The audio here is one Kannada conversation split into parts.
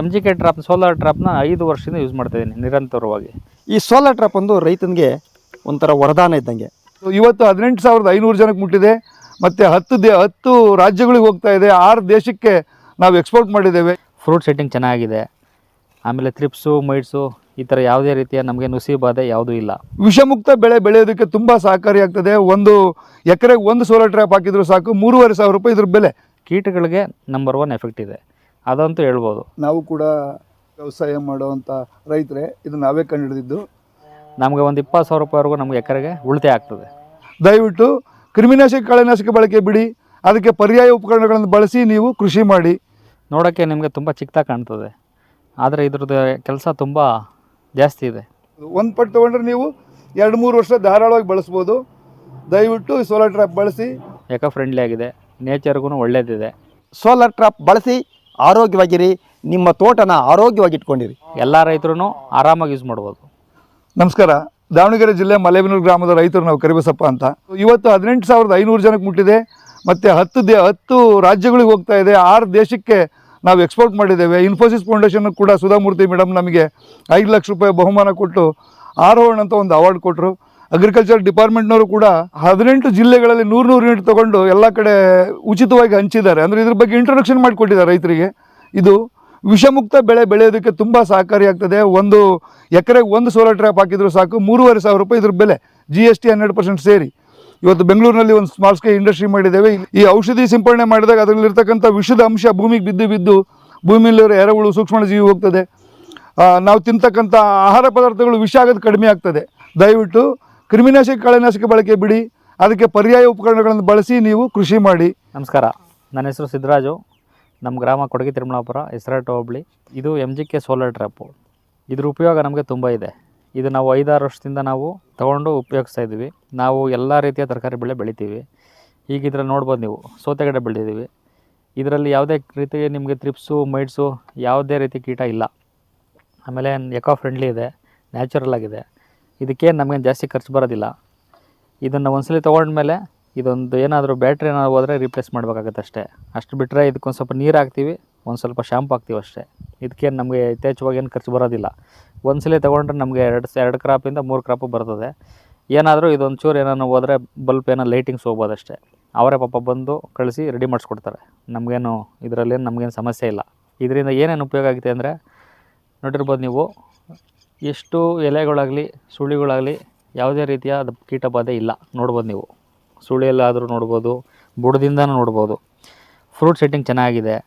M G K trap solar ಟ್ರಾಪ್ನ ಐದು ವರ್ಷದಿಂದ ಯೂಸ್ ಮಾಡ್ತಾ ಇದ್ದೀನಿ ನಿರಂತರವಾಗಿ. ಈ ಸೋಲಾರ್ ಟ್ರಾಪ್ ಒಂದು ರೈತನಿಗೆ ಒಂಥರ ವರದಾನ ಇದ್ದಂಗೆ. ಇವತ್ತು ಹದಿನೆಂಟು ಸಾವಿರದ ಐನೂರು ಜನಕ್ಕೆ ಮುಟ್ಟಿದೆ ಮತ್ತು ಹತ್ತು ದೇ ಹತ್ತು ರಾಜ್ಯಗಳಿಗೆ ಹೋಗ್ತಾ ಇದೆ ಆರು ದೇಶಕ್ಕೆ ನಾವು ಎಕ್ಸ್ಪೋರ್ಟ್ ಮಾಡಿದ್ದೇವೆ. ಫ್ರೂಟ್ ಸೆಟ್ಟಿಂಗ್ ಚೆನ್ನಾಗಿದೆ ಆಮೇಲೆ ಥ್ರಿಪ್ಸು ಮೈಟ್ಸು ಈ ಥರ ಯಾವುದೇ ರೀತಿಯ ನಮಗೆ ನುಸಿ ಬಾಧೆ ಯಾವುದೂ ಇಲ್ಲ. ವಿಷಮುಕ್ತ ಬೆಳೆ ಬೆಳೆಯೋದಕ್ಕೆ ತುಂಬ ಸಹಕಾರಿಯಾಗ್ತದೆ ಒಂದು ಎಕರೆಗೆ ಒಂದು ಸೋಲಾರ್ ಟ್ರಾಪ್ ಹಾಕಿದ್ರು ಸಾಕು ಮೂರುವರೆ ಸಾವಿರ ರೂಪಾಯಿ ಇದ್ರ ಬೆಲೆ. ಕೀಟಗಳಿಗೆ ನಂಬರ್ ಒನ್ ಎಫೆಕ್ಟ್ ಇದೆ. ಅದಂತೂ ಹೇಳ್ಬೋದು. ನಾವು ಕೂಡ ವ್ಯವಸಾಯ ಮಾಡುವಂಥ ರೈತರೇ ಇದು ನಾವೇ ಕಂಡುಹಿಡಿದಿದ್ದು. ನಮಗೆ ಒಂದು ಇಪ್ಪತ್ತು ಸಾವಿರ ರೂಪಾಯಿವರೆಗೂ ನಮಗೆ ಎಕರೆಗೆ ಉಳಿತಾಯ ಆಗ್ತದೆ. ದಯವಿಟ್ಟು ಕ್ರಿಮಿನಾಶಕ ಕಳೆನಾಶಕ ಬಳಕೆ ಬಿಡಿ. ಅದಕ್ಕೆ ಪರ್ಯಾಯ ಉಪಕರಣಗಳನ್ನು ಬಳಸಿ ನೀವು ಕೃಷಿ ಮಾಡಿ. ನೋಡೋಕ್ಕೆ ನಿಮಗೆ ತುಂಬ ಚಿಕ್ಕದಾಗಿ ಕಾಣ್ತದೆ. ಆದರೆ ಇದ್ರದ್ದು ಕೆಲಸ ತುಂಬ ಜಾಸ್ತಿ ಇದೆ. ಒಂದು ಪಟ್ಟು ತೊಗೊಂಡ್ರೆ ನೀವು ಎರಡು ಮೂರು ವರ್ಷ ಧಾರಾಳವಾಗಿ ಬಳಸ್ಬೋದು. ದಯವಿಟ್ಟು ಸೋಲಾರ್ ಟ್ರಾಪ್ ಬಳಸಿ. ಎಕೋ ಫ್ರೆಂಡ್ಲಿ ಆಗಿದೆ ನೇಚರ್ಗೂ ಒಳ್ಳೇದಿದೆ. ಸೋಲಾರ್ ಟ್ರಾಪ್ ಬಳಸಿ. ಆರೋಗ್ಯವಾಗಿರಿ, ನಿಮ್ಮ ತೋಟನ ಆರೋಗ್ಯವಾಗಿ ಇಟ್ಕೊಂಡಿರಿ ಎಲ್ಲ ರೈತರು ಆರಾಮಾಗಿ ಯೂಸ್ ಮಾಡ್ಬೋದು. ನಮಸ್ಕಾರ. ದಾವಣಗೆರೆ ಜಿಲ್ಲೆ ಮಲೇಬೆನ್ನೂರು ಗ್ರಾಮದ ರೈತರು ನಾವು ಕರಿಬಸಪ್ಪ ಅಂತ. ಇವತ್ತು ಹದಿನೆಂಟು ಸಾವಿರದ ಐನೂರು ಜನಕ್ಕೆ ಮುಟ್ಟಿದೆ. ಮತ್ತು ಹತ್ತು ದೇ ಹತ್ತು ರಾಜ್ಯಗಳಿಗೆ ಹೋಗ್ತಾ ಇದೆ. ಆರು ದೇಶಕ್ಕೆ ನಾವು ಎಕ್ಸ್ಪೋರ್ಟ್ ಮಾಡಿದ್ದೇವೆ. ಇನ್ಫೋಸಿಸ್ ಫೌಂಡೇಶನ್ ಕೂಡ ಸುಧಾಮೂರ್ತಿ ಮೇಡಮ್ ನಮಗೆ ಐದು ಲಕ್ಷ ರೂಪಾಯಿ ಬಹುಮಾನ ಕೊಟ್ಟು ಆರೋಹಣ ಅಂತ ಒಂದು ಅವಾರ್ಡ್ ಕೊಟ್ಟರು ಅಗ್ರಿಕಲ್ಚರ್ ಡಿಪಾರ್ಟ್ಮೆಂಟ್ನವರು ಕೂಡ ಹದಿನೆಂಟು ಜಿಲ್ಲೆಗಳಲ್ಲಿ ನೂರು ನೂರು ಯೂನಿಟ್ ತೊಗೊಂಡು ಎಲ್ಲ ಕಡೆ ಉಚಿತವಾಗಿ ಹಂಚಿದ್ದಾರೆ. ಅಂದರೆ ಇದ್ರ ಬಗ್ಗೆ ಇಂಟ್ರೊಡಕ್ಷನ್ ಮಾಡಿಕೊಟ್ಟಿದ್ದಾರೆ ರೈತರಿಗೆ. ಇದು ವಿಷಮುಕ್ತ ಬೆಳೆ ಬೆಳೆಯೋದಕ್ಕೆ ತುಂಬ ಸಹಕಾರಿಯಾಗ್ತದೆ ಒಂದು ಎಕರೆಗೆ ಒಂದು ಸೋಲಾರ್ ಟ್ರ್ಯಾಪ್ ಹಾಕಿದ್ರು ಸಾಕು, ಮೂರುವರೆ ಸಾವಿರ ರೂಪಾಯಿ ಇದ್ರ ಬೆಲೆ ಜಿ ಎಸ್ ಟಿ ಹನ್ನೆರಡು ಪರ್ಸೆಂಟ್ ಸೇರಿ. ಇವತ್ತು ಬೆಂಗಳೂರಿನಲ್ಲಿ ಒಂದು ಸ್ಮಾಲ್ ಸ್ಕೇಲ್ ಇಂಡಸ್ಟ್ರಿ ಮಾಡಿದ್ದೇವೆ. ಈ ಔಷಧಿ ಸಿಂಪಡಣೆ ಮಾಡಿದಾಗ ಅದರಲ್ಲಿರ್ತಕ್ಕಂಥ ವಿಷದ ಅಂಶ ಭೂಮಿಗೆ ಬಿದ್ದು ಬಿದ್ದು ಭೂಮಿಯಲ್ಲಿರೋ ಎರೆಹುಳು ಸೂಕ್ಷ್ಮ ಜೀವಿ ಹೋಗ್ತದೆ ನಾವು ತಿಂತಕ್ಕಂಥ ಆಹಾರ ಪದಾರ್ಥಗಳು ವಿಷ ಆಗೋದು ಕಡಿಮೆ ಆಗ್ತದೆ. ದಯವಿಟ್ಟು ಕ್ರಿಮಿನಾಶಕ ಕಳೆನಾಶಕ ಬಳಕೆ ಬಿಡಿ. ಅದಕ್ಕೆ ಪರ್ಯಾಯ ಉಪಕರಣಗಳನ್ನು ಬಳಸಿ ನೀವು ಕೃಷಿ ಮಾಡಿ. ನಮಸ್ಕಾರ. ನನ್ನ ಹೆಸರು ಸಿದ್ದರಾಜು ನಮ್ಮ ಗ್ರಾಮ ಕೊಡಗಿ ತಿರುಮಲಾಪುರ ಹೆಸರಾಟ ಹೋಬಳಿ. ಇದು M G K solar trap ಇದ್ರ ಉಪಯೋಗ ನಮಗೆ ತುಂಬ ಇದೆ. ಇದು ನಾವು ಐದಾರು ವರ್ಷದಿಂದ ನಾವು ತಗೊಂಡು ಉಪಯೋಗಿಸ್ತಾ ಇದ್ದೀವಿ. ನಾವು ಎಲ್ಲ ರೀತಿಯ ತರಕಾರಿ ಬೆಳೆ ಬೆಳಿತೀವಿ. ಈಗ ಇದ್ರಲ್ಲಿ ನೋಡ್ಬೋದು ನೀವು ಸೋತೆಗಡೆ ಬೆಳೆದಿದ್ದೀವಿ. ಇದರಲ್ಲಿ ಯಾವುದೇ ರೀತಿ ನಿಮಗೆ ತ್ರಿಪ್ಸು ಮೈಡ್ಸು ಯಾವುದೇ ರೀತಿ ಕೀಟ ಇಲ್ಲ. ಆಮೇಲೆ ಎಕೋ ಫ್ರೆಂಡ್ಲಿ ಇದೆ ನ್ಯಾಚುರಲ್ ಆಗಿದೆ. ಇದಕ್ಕೇನು ನಮಗೇನು ಜಾಸ್ತಿ ಖರ್ಚು ಬರೋದಿಲ್ಲ. ಇದನ್ನು ಒಂದ್ಸಲಿ ತೊಗೊಂಡ್ಮೇಲೆ ಇದೊಂದು ಏನಾದರೂ ಬ್ಯಾಟ್ರಿ ಏನಾದ್ರು ಹೋದರೆ ರೀಪ್ಲೇಸ್ ಮಾಡಬೇಕಾಗತ್ತೆ ಅಷ್ಟೇ. ಅಷ್ಟು ಬಿಟ್ಟರೆ ಇದಕ್ಕೊಂದು ಸ್ವಲ್ಪ ನೀರು ಹಾಕ್ತೀವಿ, ಒಂದು ಸ್ವಲ್ಪ ಶಾಂಪು ಹಾಕ್ತೀವಿ ಅಷ್ಟೇ. ಇದಕ್ಕೇನು ನಮಗೆ ಯಥೇಚ್ಛವಾಗಿ ಏನು ಖರ್ಚು ಬರೋದಿಲ್ಲ. ಒಂದ್ಸಲಿ ತೊಗೊಂಡ್ರೆ ನಮಗೆ ಎರಡು ಎರಡು ಕ್ರಾಪಿಂದ ಮೂರು ಕ್ರಾಪು ಬರ್ತದೆ. ಏನಾದರೂ ಇದೊಂದು ಚೂರು ಏನಾರು ಹೋದರೆ ಬಲ್ಪ್ ಏನೋ ಲೈಟಿಂಗ್ಸ್ ಹೋಗ್ಬೋದು ಅಷ್ಟೇ. ಅವರೇ ಪಾಪ ಬಂದು ಕಳಿಸಿ ರೆಡಿ ಮಾಡಿಸ್ಕೊಡ್ತಾರೆ. ನಮಗೇನು ಇದರಲ್ಲೇನು ನಮಗೇನು ಸಮಸ್ಯೆ ಇಲ್ಲ. ಇದರಿಂದ ಏನೇನು ಉಪಯೋಗ ಆಗುತ್ತೆ ಅಂದರೆ, ನೋಡಿರ್ಬೋದು ನೀವು ಎಷ್ಟು ಎಲೆಗಳಾಗಲಿ, ಸುಳಿಗಳಾಗಲಿ ಯಾವುದೇ ರೀತಿಯ ಅದು ಕೀಟ ಬಾಧೆ ಇಲ್ಲ. ನೋಡ್ಬೋದು ನೀವು. ಸುಳಿಯಲ್ಲಾದರೂ ನೋಡ್ಬೋದು, ಬುಡದಿಂದನೂ ನೋಡ್ಬೋದು. ಫ್ರೂಟ್ ಸೆಟ್ಟಿಂಗ್ ಚೆನ್ನಾಗಿದೆ.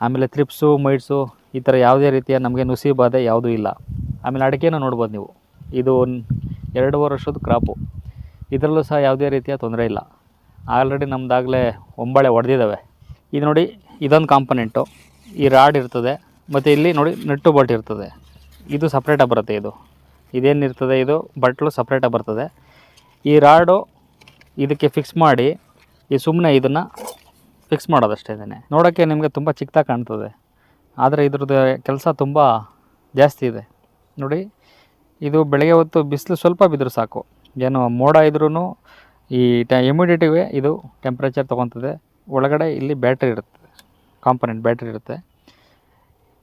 ಆಮೇಲೆ ತ್ರಿಪ್ಸು ಮೈಟ್ಸು ಈ ಥರ ಯಾವುದೇ ರೀತಿಯ ನಮಗೆ ನುಸಿ ಬಾಧೆ ಯಾವುದೂ ಇಲ್ಲ. ಆಮೇಲೆ ಅಡಿಕೆನೂ ನೋಡ್ಬೋದು ನೀವು. ಇದು ಎರಡು ವರ್ಷದ ಕ್ರಾಪು. ಇದರಲ್ಲೂ ಸಹ ಯಾವುದೇ ರೀತಿಯ ತೊಂದರೆ ಇಲ್ಲ. ಆಲ್ರೆಡಿ ನಮ್ಮದಾಗಲೇ ಒಂಬಳೆ ಒಡೆದಿದ್ದಾವೆ. ಇದು ನೋಡಿ ಇದೊಂದು ಕಾಂಪೊನೆಂಟು. ಈ ರಾಡ್ ಇರ್ತದೆ. ಮತ್ತು ಇಲ್ಲಿ ನೋಡಿ ನೆಟ್ಟು ಬಾಟ್ ಇರ್ತದೆ. ಇದು ಸಪ್ರೇಟಾಗಿ ಬರುತ್ತೆ ಇದು. ಇದೇನಿರ್ತದೆ ಇದು? ಬಟ್ಲು ಸಪ್ರೇಟಾಗಿ ಬರ್ತದೆ. ಈ ರಾಡು ಇದಕ್ಕೆ ಫಿಕ್ಸ್ ಮಾಡಿ, ಈ ಸುಮ್ಮನೆ ಇದನ್ನು ಫಿಕ್ಸ್ ಮಾಡೋದಷ್ಟೇ ಇದನ್ನೇ. ನೋಡೋಕ್ಕೆ ನಿಮಗೆ ತುಂಬ ಚಿಕ್ಕದಾಗಿ ಕಾಣ್ತದೆ. ಆದರೆ ಇದ್ರದ್ದು ಕೆಲಸ ತುಂಬ ಜಾಸ್ತಿ ಇದೆ. ನೋಡಿ, ಇದು ಬೆಳಗ್ಗೆ ಹೊತ್ತು ಬಿಸಿಲು ಸ್ವಲ್ಪ ಬಿದ್ದರೂ ಸಾಕು. ಏನು ಮೋಡ ಇದ್ರೂ ಈ ಟ ಇದು ಟೆಂಪ್ರೇಚರ್ ತೊಗೊತದೆ ಒಳಗಡೆ ಇಲ್ಲಿ ಬ್ಯಾಟ್ರಿ ಇರುತ್ತೆ. ಕಾಂಪೊನೆಂಟ್ ಬ್ಯಾಟ್ರಿ ಇರುತ್ತೆ.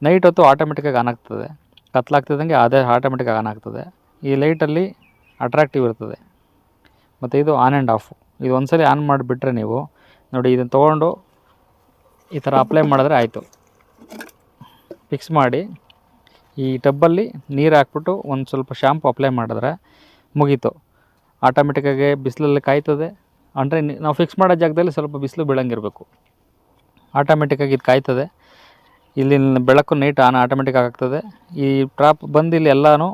ನೈಟ್ ಹೊತ್ತು ಆಟೋಮೆಟಿಕ್ಕಾಗಿ ಆನ್ ಆಗ್ತದೆ. ಕತ್ಲಾಗ್ತಿದ್ದಂಗೆ ಅದೇ ಆಟೋಮೆಟಿಕ್ ಆನ್ ಆಗ್ತದೆ. ಈ ಲೈಟಲ್ಲಿ ಅಟ್ರಾಕ್ಟಿವ್ ಇರ್ತದೆ. ಮತ್ತು ಇದು ಆನ್ ಆ್ಯಂಡ್ ಆಫು ಇದು ಒಂದ್ಸಲಿ ಆನ್ ಮಾಡಿಬಿಟ್ರೆ ನೀವು, ನೋಡಿ ಇದನ್ನು ತೊಗೊಂಡು ಈ ಥರ ಅಪ್ಲೈ ಮಾಡಿದ್ರೆ ಆಯಿತು. ಫಿಕ್ಸ್ ಮಾಡಿ, ಈ ಟಬ್ಬಲ್ಲಿ ನೀರು ಹಾಕ್ಬಿಟ್ಟು ಒಂದು ಸ್ವಲ್ಪ ಶ್ಯಾಂಪು ಅಪ್ಲೈ ಮಾಡಿದ್ರೆ ಮುಗೀತು. ಆಟೋಮೆಟಿಕ್ಕಾಗಿ ಬಿಸಿಲಲ್ಲಿ ಕಾಯ್ತದೆ. ಅಂದರೆ ನಾವು ಫಿಕ್ಸ್ ಮಾಡೋ ಜಾಗದಲ್ಲಿ ಸ್ವಲ್ಪ ಬಿಸಿಲು ಬೀಳಂಗಿರಬೇಕು. ಆಟೋಮೆಟಿಕ್ಕಾಗಿ ಇದು ಕಾಯ್ತದೆ. ಇಲ್ಲಿ ಬೆಳಕು ನೈಟ್ ಆನ್ ಆಟೋಮೆಟಿಕ್ ಆಗ್ತದೆ ಈ ಟ್ರಾಪ್ ಬಂದು ಇಲ್ಲಿ ಎಲ್ಲಾನು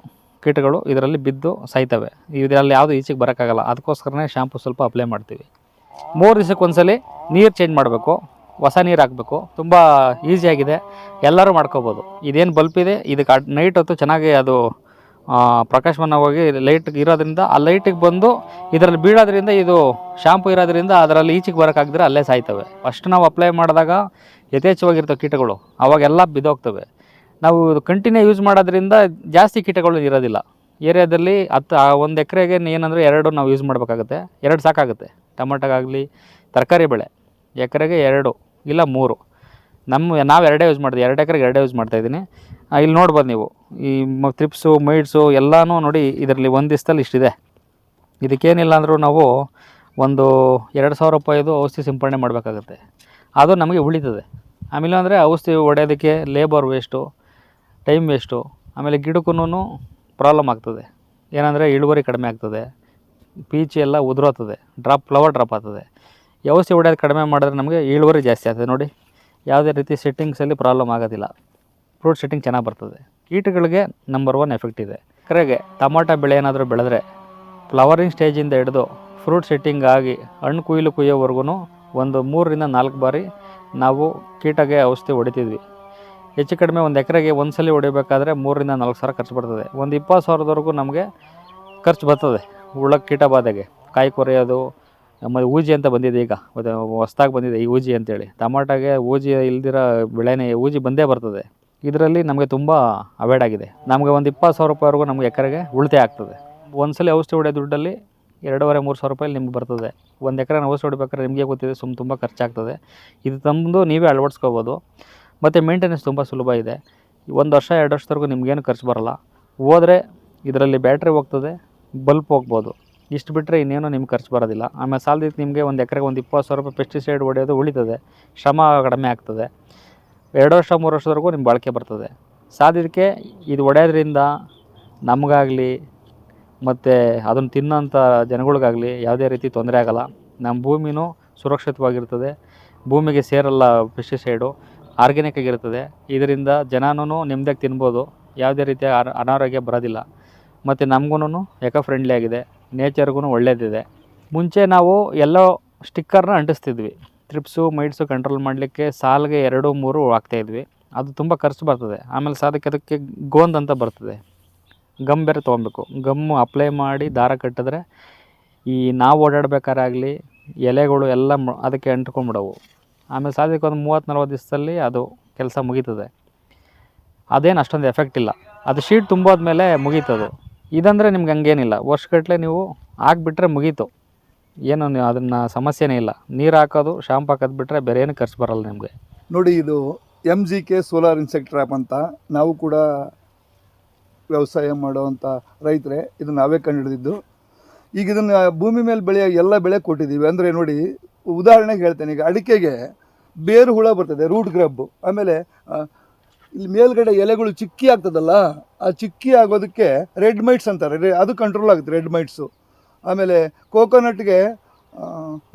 ಕೀಟಗಳು ಇದರಲ್ಲಿ ಬಿದ್ದು ಸಾಯ್ತವೆ. ಇದರಲ್ಲಿ ಯಾವುದು ಈಚೆಗೆ ಬರೋಕ್ಕಾಗಲ್ಲ. ಅದಕ್ಕೋಸ್ಕರನೇ ಶಾಂಪು ಸ್ವಲ್ಪ ಅಪ್ಲೈ ಮಾಡ್ತೀವಿ. ಮೂರು ದಿವಸಕ್ಕೆ ಒಂದ್ಸಲಿ ನೀರು ಚೇಂಜ್ ಮಾಡಬೇಕು. ಹೊಸ ನೀರು ಹಾಕಬೇಕು. ತುಂಬ ಈಸಿಯಾಗಿದೆ ಎಲ್ಲರೂ ಮಾಡ್ಕೋಬೋದು. ಇದೇನು ಬಲ್ಪ್ ಇದೆ? ಇದಕ್ಕೆ ನೈಟ್ ಹೊತ್ತು ಚೆನ್ನಾಗಿ ಅದು ಪ್ರಕಾಶಮಾನವಾಗಿ ಲೈಟ್ ಇರೋದ್ರಿಂದ, ಆ ಲೈಟಿಗೆ ಬಂದು ಇದರಲ್ಲಿ ಬೀಳೋದ್ರಿಂದ ಇದು ಶಾಂಪು ಇರೋದ್ರಿಂದ ಅದರಲ್ಲಿ ಈಚೆಗೆ ಬರೋಕ್ಕಾಗದ್ರೆ ಅಲ್ಲೇ ಸಾಯ್ತವೆ. ಫಸ್ಟ್ ನಾವು ಅಪ್ಲೈ ಮಾಡಿದಾಗ ಯಥೇಚ್ಛವಾಗಿರ್ತವೆ ಕೀಟಗಳು. ಅವಾಗೆಲ್ಲ ಬಿದ್ದೋಗ್ತವೆ. ನಾವು ಕಂಟಿನ್ಯೂ ಯೂಸ್ ಮಾಡೋದ್ರಿಂದ ಜಾಸ್ತಿ ಕೀಟಗಳು ಇರೋದಿಲ್ಲ. ಏರಿಯಾದಲ್ಲಿ ಹತ್ತು ಒಂದು ಎಕರೆಗೆ ಏನಂದರೆ ಎರಡು ನಾವು ಯೂಸ್ ಮಾಡಬೇಕಾಗುತ್ತೆ. ಎರಡು ಸಾಕಾಗುತ್ತೆ. ಟೊಮೊಟೊಗಾಗಲಿ, ತರಕಾರಿ ಬೆಳೆ. ಎಕರೆಗೆ ಎರಡು, ಇಲ್ಲ ಮೂರು. ನಮ್ಮ ನಾವು ಎರಡೇ ಯೂಸ್ ಮಾಡ್ತೀವಿ. ಎರಡು ಎಕರೆಗೆ ಎರಡೇ ಯೂಸ್ ಮಾಡ್ತಾಯಿದ್ದೀನಿ ಇಲ್ಲಿ ನೋಡ್ಬೋದು ನೀವು. ಈ ತ್ರಿಪ್ಸು ಮೈಡ್ಸು ಎಲ್ಲನೂ ನೋಡಿ ಇದರಲ್ಲಿ ಒಂದು ದಿವಸದಲ್ಲಿ ಇಷ್ಟಿದೆ. ಇದಕ್ಕೇನಿಲ್ಲ ಅಂದರೂ ನಾವು ಒಂದು ಎರಡು ಸಾವಿರ ರೂಪಾಯಿದು ಔಷಧಿ ಸಿಂಪಡಣೆ ಮಾಡಬೇಕಾಗುತ್ತೆ. ಅದು ನಮಗೆ ಉಳಿತದೆ. ಆಮೇಲೆ ಅಂದರೆ ಔಷಧಿ ಹೊಡೆಯೋದಕ್ಕೆ ಲೇಬರ್ ವೇಸ್ಟು ಟೈಮ್ ವೇಸ್ಟು ಆಮೇಲೆ ಗಿಡಕ್ಕೂ ಪ್ರಾಬ್ಲಮ್ ಆಗ್ತದೆ. ಏನಂದರೆ ಇಳುವರಿ ಕಡಿಮೆ ಆಗ್ತದೆ. ಪೀಚಿ ಎಲ್ಲ ಉದುರೋಗ್ತದೆ ಡ್ರಾಪ್ ಫ್ಲವರ್ ಡ್ರಾಪ್ ಆಗ್ತದೆ. ಔಷಧಿ ಹೊಡೆಯೋದು ಕಡಿಮೆ ಮಾಡಿದ್ರೆ ನಮಗೆ ಇಳುವರಿ ಜಾಸ್ತಿ ಆಗ್ತದೆ ನೋಡಿ. ಯಾವುದೇ ರೀತಿ ಸೆಟ್ಟಿಂಗ್ಸಲ್ಲಿ ಪ್ರಾಬ್ಲಮ್ ಆಗೋದಿಲ್ಲ. ಫ್ರೂಟ್ ಸೆಟ್ಟಿಂಗ್ ಚೆನ್ನಾಗಿ ಬರ್ತದೆ. ಕೀಟಗಳಿಗೆ ನಂಬರ್ ಒನ್ ಎಫೆಕ್ಟ್ ಇದೆ. ಕರೆಗೆ ಟೊಮಾಟೊ ಬೆಳೆ ಏನಾದರೂ ಬೆಳೆದ್ರೆ ಫ್ಲವರಿಂಗ್ ಸ್ಟೇಜಿಂದ ಹಿಡಿದು ಫ್ರೂಟ್ ಸೆಟ್ಟಿಂಗ್ ಆಗಿ ಹಣ್ಣು ಕುಯ್ಲು ಕುಯ್ಯೋವರೆಗೂ ಒಂದು ಮೂರರಿಂದ ನಾಲ್ಕು ಬಾರಿ ನಾವು ಕೀಟಗೆ ಔಷಧಿ ಹೊಡಿತಿದ್ವಿ. ಹೆಚ್ಚು ಕಡಿಮೆ ಒಂದು ಎಕರೆಗೆ ಒಂದು ಸಲ ಹೊಡಿಬೇಕಾದ್ರೆ ಮೂರರಿಂದ ನಾಲ್ಕು ಸಾವಿರ ಖರ್ಚು ಬರ್ತದೆ. ಒಂದು ಇಪ್ಪತ್ತು ಸಾವಿರದವರೆಗೂ ನಮಗೆ ಖರ್ಚು ಬರ್ತದೆ. ಹುಳ ಕೀಟ ಬಾಧೆಗೆ. ಕಾಯಿ ಕೊರೆಯೋದು ಮತ್ತು ಊಜಿ ಅಂತ ಬಂದಿದೆ ಈಗ. ಹೊಸ್ದಾಗಿ ಬಂದಿದೆ ಈ ಊಜಿ ಅಂತೇಳಿ. ಟಮಾಟಾಗೆ ಊಜಿ ಇಲ್ದಿರೋ ಬೆಳೆನೇ ಊಜಿ ಬಂದೇ ಬರ್ತದೆ. ಇದರಲ್ಲಿ ನಮಗೆ ತುಂಬ ಅವಾಯ್ಡ್ ಆಗಿದೆ. ನಮಗೆ ಒಂದು ಇಪ್ಪತ್ತು ಸಾವಿರ ರೂಪಾಯಿವರೆಗೂ ನಮಗೆ ಎಕರೆಗೆ ಉಳಿತಾಯ ಆಗ್ತದೆ. ಒಂದು ಸಲ ಔಷಧಿ ಹೊಡೆಯೋ ದುಡ್ಡಲ್ಲಿ ಎರಡೂವರೆ, ಮೂರು ಸಾವಿರ ರೂಪಾಯಿ ನಿಮ್ಗೆ ಬರ್ತದೆ. ಒಂದು ಎಕರೆ ಔಷಧಿ ಹೊಡಿಬೇಕಾದ್ರೆ ನಿಮಗೆ ಗೊತ್ತಿದೆ ಸುಮ್ಮ ತುಂಬ ಖರ್ಚಾಗ್ತದೆ. ಇದು ತಂದು ನೀವೇ ಅಳವಡಿಸ್ಕೋಬೋದು. ಮತ್ತು ಮೇಂಟೆನೆನ್ಸ್ ತುಂಬ ಸುಲಭ ಇದೆ. ಒಂದು ವರ್ಷ, ಎರಡು ವರ್ಷದವರೆಗೂ ನಿಮಗೇನು ಖರ್ಚು ಬರಲ್ಲ. ಹೋದರೆ ಇದರಲ್ಲಿ ಬ್ಯಾಟ್ರಿ ಹೋಗ್ತದೆ, ಬಲ್ಪ್ ಹೋಗ್ಬೋದು. ಇಷ್ಟು ಬಿಟ್ಟರೆ ಇನ್ನೇನು ನಿಮ್ಗೆ ಖರ್ಚು ಬರೋದಿಲ್ಲ. ಆಮೇಲೆ ಸಾಲದಿತ್ತು ನಿಮಗೆ ಒಂದು ಎಕರೆಗೆ ಒಂದು ಇಪ್ಪತ್ತು ಸಾವಿರ ರೂಪಾಯಿ ಪೆಸ್ಟಿಸೈಡ್ ಹೊಡೆಯೋದು ಉಳಿತದೆ. ಶ್ರಮ ಕಡಿಮೆ ಆಗ್ತದೆ. ಎರಡು ವರ್ಷ, ಮೂರು ವರ್ಷದವರೆಗೂ ನಿಮ್ಮ ಬಾಳಿಕೆ ಬರ್ತದೆ. ಸಾಧ್ಯಕ್ಕೆ ಇದು ಹೊಡೆಯೋದ್ರಿಂದ ನಮಗಾಗಲಿ ಮತ್ತು ಅದನ್ನು ತಿನ್ನೋಂಥ ಜನಗಳಿಗಾಗಲಿ ಯಾವುದೇ ರೀತಿ ತೊಂದರೆ ಆಗಲ್ಲ. ನಮ್ಮ ಭೂಮಿನೂ ಸುರಕ್ಷಿತವಾಗಿರ್ತದೆ. ಭೂಮಿಗೆ ಸೇರಲ್ಲ ಪೆಸ್ಟಿಸೈಡು ಆರ್ಗ್ಯಾನಿಕ್ ಆಗಿರ್ತದೆ. ಇದರಿಂದ ಜನನೂ ನೆಮ್ಮದಿಯಾಗಿ ತಿನ್ಬೋದು. ಯಾವುದೇ ರೀತಿಯ ಅನ- ಅನಾರೋಗ್ಯ ಬರೋದಿಲ್ಲ. ಮತ್ತು ನಮಗೂ ಎಕೋ ಫ್ರೆಂಡ್ಲಿ ಆಗಿದೆ. ನೇಚರ್ಗೂ ಒಳ್ಳೆಯದಿದೆ ಮುಂಚೆ ನಾವು ಎಲ್ಲೋ ಸ್ಟಿಕ್ಕರ್ನ ಅಂಟಿಸ್ತಿದ್ವಿ. ಟ್ರಿಪ್ಸು ಮೈಡ್ಸು ಕಂಟ್ರೋಲ್ ಮಾಡಲಿಕ್ಕೆ ಸಾಲಿಗೆ ಎರಡು, ಮೂರು ಹಾಕ್ತಾಯಿದ್ವಿ ಅದು ತುಂಬ ಖರ್ಚು ಬರ್ತದೆ. ಆಮೇಲೆ ಸಾಧಕ್ಕೆ ಅದಕ್ಕೆ ಗೋಂದ್ ಅಂತ ಬರ್ತದೆ. ಗಮ್ ಬೇರೆ ತೊಗೊಬೇಕು. ಗಮ್ಮು ಅಪ್ಲೈ ಮಾಡಿ ದಾರ ಕಟ್ಟಿದ್ರೆ ಈ ನಾವು ಓಡಾಡ್ಬೇಕಾದ್ರೆ ಆಗಲಿ, ಎಲೆಗಳು ಎಲ್ಲ ಅದಕ್ಕೆ ಅಂಟ್ಕೊಂಡ್ಬಿಡವು. ಆಮೇಲೆ ಸಾಧಕ್ಕೆ ಒಂದು ಮೂವತ್ತು, ನಲ್ವತ್ತು ದಿವಸದಲ್ಲಿ ಅದು ಕೆಲಸ ಮುಗೀತದೆ. ಅದೇನು ಅಷ್ಟೊಂದು ಎಫೆಕ್ಟ್ ಇಲ್ಲ. ಅದು ಶೀಟ್ ತುಂಬೋದ್ಮೇಲೆ ಮುಗೀತದು. ಇದಂದರೆ ನಿಮ್ಗೆ ಹಂಗೇನಿಲ್ಲ. ವರ್ಷಗಟ್ಟಲೆ ನೀವು ಹಾಕ್ಬಿಟ್ರೆ ಮುಗೀತು. ಏನು ನೀವು ಅದನ್ನು ಸಮಸ್ಯೆನೇ ಇಲ್ಲ. ನೀರು ಹಾಕೋದು, ಶಾಂಪ್ ಹಾಕೋದು ಬಿಟ್ಟರೆ ಬೇರೆ ಏನು ಖರ್ಚು ಬರಲ್ಲ ನಿಮಗೆ. ನೋಡಿ, ಇದು M G K solar insect app ಅಂತ ನಾವು ಕೂಡ ವ್ಯವಸಾಯ ಮಾಡುವಂಥ ರೈತರೇ ಇದನ್ನು ನಾವೇ ಕಂಡುಹಿಡಿದಿದ್ದು. ಈಗ ಇದನ್ನು ಭೂಮಿ ಮೇಲೆ ಬೆಳೆಯೋ ಎಲ್ಲ ಬೆಳೆ ಕೊಟ್ಟಿದ್ದೀವಿ. ಅಂದರೆ ನೋಡಿ, ಉದಾಹರಣೆಗೆ ಹೇಳ್ತೇನೆ, ಈಗ ಅಡಿಕೆಗೆ ಬೇರು ಹುಳ ಬರ್ತದೆ ರೂಟ್ ಗ್ರಬ್ಬು ಆಮೇಲೆ ಇಲ್ಲಿ ಮೇಲ್ಗಡೆ ಎಲೆಗಳು ಚಿಕ್ಕಿ ಆಗ್ತದಲ್ಲ, ಆ ಚಿಕ್ಕಿ ಆಗೋದಕ್ಕೆ ರೆಡ್ ಮೈಟ್ಸ್ ಅಂತಾರೆ. ಅದು ಕಂಟ್ರೋಲ್ ಆಗುತ್ತೆ, ರೆಡ್ ಮೈಟ್ಸು. ಆಮೇಲೆ ಕೋಕೋನಟ್ಗೆ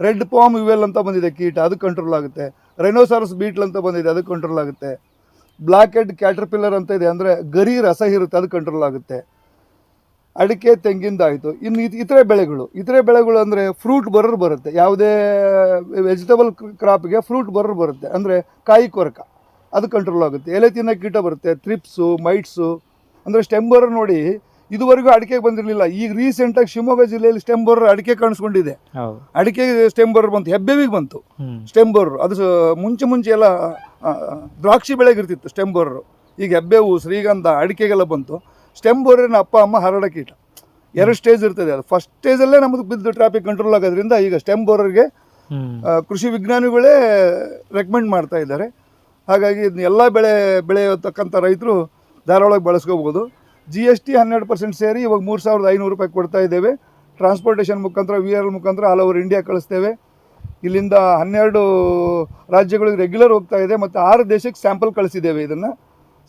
ರೆಡ್ ಪಾಮ್ ಇವೆಲ್ ಅಂತ ಬಂದಿದೆ ಕೀಟ, ಅದು ಕಂಟ್ರೋಲ್ ಆಗುತ್ತೆ. ರೈನೋಸಾರಸ್ ಬೀಟ್ಲ್ ಅಂತ ಬಂದಿದೆ, ಅದು ಕಂಟ್ರೋಲ್ ಆಗುತ್ತೆ. ಬ್ಲ್ಯಾಕ್ ಹೆಡ್ ಕ್ಯಾಟರ್ಪಿಲ್ಲರ್ ಅಂತ ಇದೆ ಅಂದರೆ ಗರಿ ರಸ ಇರುತ್ತೆ, ಅದು ಕಂಟ್ರೋಲ್ ಆಗುತ್ತೆ. ಅಡಿಕೆ ತೆಂಗಿಂದ ಆಯಿತು ಇನ್ನು ಇದು ಇತರೆ ಬೆಳೆಗಳು. ಇತರೆ ಬೆಳೆಗಳು ಅಂದರೆ ಫ್ರೂಟ್ ಬರೋರು ಬರುತ್ತೆ. ಯಾವುದೇ ವೆಜಿಟಬಲ್ ಕ್ರಾಪ್ಗೆ ಫ್ರೂಟ್ ಬರೋರು ಬರುತ್ತೆ. ಅಂದರೆ ಕಾಯಿ ಕೊರಕ. ಅದು ಕಂಟ್ರೋಲ್ ಆಗುತ್ತೆ. ಎಲೆ ತಿನ್ನೋ ಕೀಟ ಬರುತ್ತೆ ಥ್ರಿಪ್ಸು ಮೈಟ್ಸು ಅಂದರೆ ಸ್ಟೆಂಬರ್ ನೋಡಿ ಇದುವರೆಗೂ ಅಡಿಕೆಗೆ ಬಂದಿರಲಿಲ್ಲ. ಈಗ ರೀಸೆಂಟಾಗಿ ಶಿವಮೊಗ್ಗ ಜಿಲ್ಲೆಯಲ್ಲಿ ಸ್ಟೆಂಬರ್ ಅಡಿಕೆ ಕಾಣಿಸ್ಕೊಂಡಿದೆ. ಅಡಿಕೆ ಸ್ಟೆಂಬರ್ ಬಂತು ಹೆಬ್ಬೆವಿಗೆ ಬಂತು. ಸ್ಟೆಂಬರ್ ಅದು ಮುಂಚೆ ಮುಂಚೆ ಎಲ್ಲ ದ್ರಾಕ್ಷಿ ಬೆಳೆಗಿರ್ತಿತ್ತು ಸ್ಟೆಂಬರ್ ಈಗ ಹೆಬ್ಬೇವು ಶ್ರೀಗಂಧ ಅಡಿಕೆಗೆಲ್ಲ ಬಂತು. ಸ್ಟೆಂಬೋರಿನ ಅಪ್ಪ ಅಮ್ಮ ಹರಡ ಕೀಟ. ಎರಡು ಸ್ಟೇಜ್ ಇರ್ತದೆ ಅದು. ಫಸ್ಟ್ ಸ್ಟೇಜಲ್ಲೇ ನಮಗೆ ಬಿದ್ದು ಟ್ರಾಫಿಕ್ ಕಂಟ್ರೋಲ್ ಆಗೋದ್ರಿಂದ ಈಗ ಸ್ಟೆಂಬೋರರ್ಗೆ ಕೃಷಿ ವಿಜ್ಞಾನಿಗಳೇ ರೆಕಮೆಂಡ್ ಮಾಡ್ತಾ ಇದ್ದಾರೆ. ಹಾಗಾಗಿ ಎಲ್ಲ ಬೆಳೆ ಬೆಳೆಯತಕ್ಕಂಥ ರೈತರು ಧಾರಾಳವಾಗಿ ಬಳಸ್ಕೋಬೋದು. ಜಿ ಎಸ್ ಟಿ ಹನ್ನೆರಡು ಪರ್ಸೆಂಟ್ ಸೇರಿ ಇವಾಗ ಮೂರು ಸಾವಿರದ ಐನೂರು ರೂಪಾಯಿ ಕೊಡ್ತಾ ಇದ್ದೇವೆ. ಟ್ರಾನ್ಸ್ಪೋರ್ಟೇಷನ್ ಮುಖಾಂತರ ವಿ ಆರ್ ಮುಖಾಂತರ ಆಲ್ ಓವರ್ ಇಂಡಿಯಾ ಕಳಿಸ್ತೇವೆ. ಇಲ್ಲಿಂದ ಹನ್ನೆರಡು ರಾಜ್ಯಗಳಿಗೆ ರೆಗ್ಯುಲರ್ ಹೋಗ್ತಾ ಇದೆ ಮತ್ತು ಆರು ದೇಶಕ್ಕೆ ಸ್ಯಾಂಪಲ್ ಕಳಿಸಿದ್ದೇವೆ ಇದನ್ನು.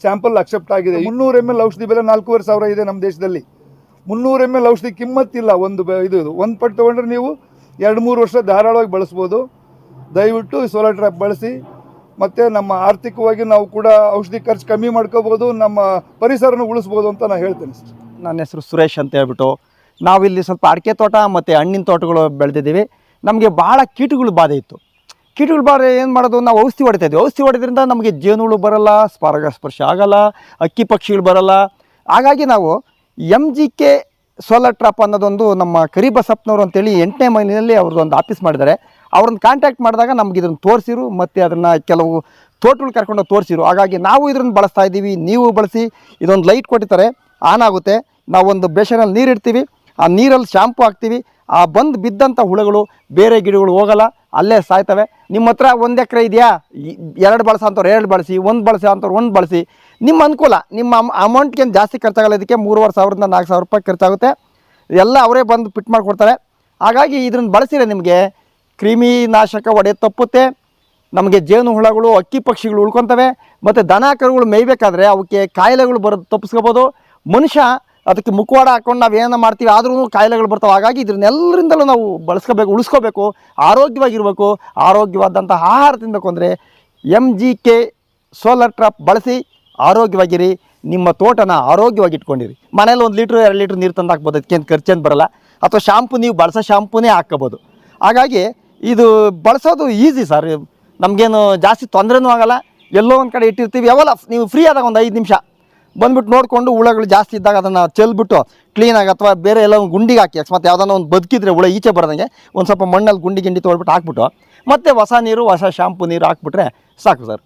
ಸ್ಯಾಂಪಲ್ ಅಕ್ಸೆಪ್ಟ್ ಆಗಿದೆ. ಮುನ್ನೂರು ಎಂ ಎಲ್ ಔಷಧಿ ಬೆಲೆ ನಾಲ್ಕೂವರೆ ಸಾವಿರ ಇದೆ ನಮ್ಮ ದೇಶದಲ್ಲಿ. ಮುನ್ನೂರು ಎಂ ಎಲ್ ಔಷಧಿ ಕಿಮ್ಮತ್ತಿಲ್ಲ ಒಂದು ಬೆ- ಇದು ಒಂದು ಪಟ್ಟು ತೊಗೊಂಡ್ರೆ ನೀವು ಎರಡು ಮೂರು ವರ್ಷ ಧಾರಾಳವಾಗಿ ಬಳಸ್ಬೋದು. ದಯವಿಟ್ಟು ಸೋಲಾರ್ ಟ್ರ್ಯಾಪ್ ಬಳಸಿ. ಮತ್ತು ನಮ್ಮ ಆರ್ಥಿಕವಾಗಿ ನಾವು ಕೂಡ ಔಷಧಿ ಖರ್ಚು ಕಮ್ಮಿ ಮಾಡ್ಕೋಬೋದು, ನಮ್ಮ ಪರಿಸರನ ಉಳಿಸ್ಬೋದು ಅಂತ ನಾನು ಹೇಳ್ತೇನೆ ಸರ್. ನನ್ನ ಹೆಸರು ಸುರೇಶ್ ಅಂತ ಹೇಳ್ಬಿಟ್ಟು ನಾವಿಲ್ಲಿ ಸ್ವಲ್ಪ ಅಡಿಕೆ ತೋಟ ಮತ್ತು ಹಣ್ಣಿನ ತೋಟಗಳು ಬೆಳೆದಿದ್ದೀವಿ. ನಮಗೆ ಭಾಳ ಕೀಟಗಳು ಬಾಧೆ ಇತ್ತು. ಕೀಟಗಳು ಬಾಧೆ ಏನು ಮಾಡೋದು? ನಾವು ಔಷಧಿ ಹೊಡಿತಾ ಇದ್ವಿ. ಔಷಧಿ ಹೊಡೆದ್ರಿಂದ ನಮಗೆ ಜೇನುಗಳು ಬರಲ್ಲ ಸ್ಪರ್ಶ ಆಗಲ್ಲ, ಅಕ್ಕಿ ಪಕ್ಷಿಗಳು ಬರಲ್ಲ. ಹಾಗಾಗಿ ನಾವು M G K solar trap ಅನ್ನೋದೊಂದು ನಮ್ಮ ಕರಿಬಸಪ್ಪನವರು ಅಂತೇಳಿ ಎಂಟನೇ ಮೈಲಿನಲ್ಲಿ ಅವ್ರದ್ದು ಒಂದು ಆಫೀಸ್ ಮಾಡಿದ್ದಾರೆ. ಅವ್ರನ್ನ ಕಾಂಟ್ಯಾಕ್ಟ್ ಮಾಡಿದಾಗ ನಮ್ಗೆ ಇದನ್ನು ತೋರಿಸಿರು, ಮತ್ತು ಅದನ್ನು ಕೆಲವು ತೋಟಗಳು ಕರ್ಕೊಂಡು ತೋರಿಸಿರು. ಹಾಗಾಗಿ ನಾವು ಇದನ್ನು ಬಳಸ್ತಾ ಇದ್ದೀವಿ, ನೀವು ಬಳಸಿ ಇದೊಂದು ಲೈಟ್ ಕೊಟ್ಟಿರ್ತಾರೆ ಆನ್ ಆಗುತ್ತೆ. ನಾವೊಂದು ಬೇಷನಲ್ಲಿ ನೀರು ಇಡ್ತೀವಿ, ಆ ನೀರಲ್ಲಿ ಶಾಂಪು ಹಾಕ್ತೀವಿ, ಆ ಬಂದು ಬಿದ್ದಂಥ ಹುಳುಗಳು, ಬೇರೆ ಗಿಡಗಳು ಹೋಗಲ್ಲ, ಅಲ್ಲೇ ಸಾಯ್ತವೆ. ನಿಮ್ಮ ಹತ್ರ ಒಂದು ಎಕರೆ ಇದೆಯಾ? ಎರಡು ಬಳಸ ಅಂತವ್ರು ಎರಡು ಬಳಸಿ, ಒಂದು ಬಳಸಿ ಅಂತವ್ರು ಒಂದು ಬಳಸಿ. ನಿಮ್ಮ ಅನುಕೂಲ, ನಿಮ್ಮ ಅಮೌಂಟ್ಗೇನು ಜಾಸ್ತಿ ಖರ್ಚಾಗಲ್ಲ, ಇದಕ್ಕೆ ಮೂರುವರೆ ಸಾವಿರದಿಂದ ನಾಲ್ಕು ಸಾವಿರ ರೂಪಾಯಿ ಖರ್ಚಾಗುತ್ತೆ. ಎಲ್ಲ ಅವರೇ ಬಂದು ಫಿಟ್ ಮಾಡಿಕೊಡ್ತಾರೆ. ಹಾಗಾಗಿ ಇದನ್ನು ಬಳಸಿರೆ ನಿಮಗೆ ಕ್ರಿಮಿ ನಾಶಕ ಒಡೆ ತಪ್ಪುತ್ತೆ. ನಮಗೆ ಜೇನು ಹುಳಗಳು, ಅಕ್ಕಿ ಪಕ್ಷಿಗಳು ಉಳ್ಕೊತವೆ, ಮತ್ತು ದನ ಕರುಗಳು ಮೇಯ್ಬೇಕಾದ್ರೆ ಅವಕ್ಕೆ ಕಾಯಿಲೆಗಳು ಬರೋದು ತಪ್ಪಿಸ್ಕೋಬೋದು. ಮನುಷ್ಯ ಅದಕ್ಕೆ ಮುಖವಾಡ ಹಾಕೊಂಡು ನಾವು ಏನೋ ಮಾಡ್ತೀವಿ ಆದ್ರೂ ಕಾಯಿಲೆಗಳು ಬರ್ತವೆ. ಹಾಗಾಗಿ ಇದನ್ನೆಲ್ಲರಿಂದಲೂ ನಾವು ಬಳಸ್ಕೋಬೇಕು, ಉಳಿಸ್ಕೋಬೇಕು, ಆರೋಗ್ಯವಾಗಿರಬೇಕು. ಆರೋಗ್ಯವಾದಂಥ ಆಹಾರ ತಿನ್ನಬೇಕು ಅಂದರೆ M G K solar trap ಬಳಸಿ ಆರೋಗ್ಯವಾಗಿರಿ. ನಿಮ್ಮ ತೋಟನ ಆರೋಗ್ಯವಾಗಿ ಇಟ್ಕೊಂಡಿರಿ ಮನೇಲಿ ಒಂದು ಲೀಟ್ರ್, ಎರಡು ಲೀಟ್ರ್ ನೀರು ತಂದು ಹಾಕ್ಬೋದು. ಅದಕ್ಕೇನು ಖರ್ಚೇನು ಬರಲ್ಲ. ಅಥವಾ ಶಾಂಪು ನೀವು ಬಳಸೋ ಶಾಂಪೂನೇ ಹಾಕ್ಕೋಬೋದು. ಹಾಗಾಗಿ ಇದು ಬಳಸೋದು ಈಸಿ ಸರ್ ನಮಗೇನು ಜಾಸ್ತಿ ತೊಂದರೆನೂ ಆಗಲ್ಲ. ಎಲ್ಲೋ ಒಂದು ಕಡೆ ಇಟ್ಟಿರ್ತೀವಿ. ಯಾವಲ್ಲ, ನೀವು ಫ್ರೀ ಆದಾಗ ಒಂದು ಐದು ನಿಮಿಷ. ಬಂದ್ಬಿಟ್ಟು ನೋಡಿಕೊಂಡು ಹುಳಗಳು ಜಾಸ್ತಿ ಇದ್ದಾಗ ಅದನ್ನು ಚೆಲ್ಬಿಟ್ಟು ಕ್ಲೀನಾಗಿ ಅಥವಾ ಬೇರೆ ಎಲ್ಲ ಒಂದು ಗುಂಡಿಗೆ ಹಾಕಿ ಅಕಸ್ಮಾತ್ ಯಾವುದೋ ಒಂದು ಬದುಕಿದ್ರೆ ಹುಳ ಈಚೆ ಬರೋದಂಗೆ ಒಂದು ಸ್ವಲ್ಪ ಮಣ್ಣಲ್ಲಿ ಗುಂಡಿ ಗಿಂಡಿ ತೊಳ್ಬಿಟ್ಟು ಹಾಕ್ಬಿಟ್ಟು, ಮತ್ತೆ ಹೊಸ ನೀರು, ಹೊಸ ಶಾಂಪು ನೀರು ಹಾಕ್ಬಿಟ್ರೆ ಸಾಕು ಸರ್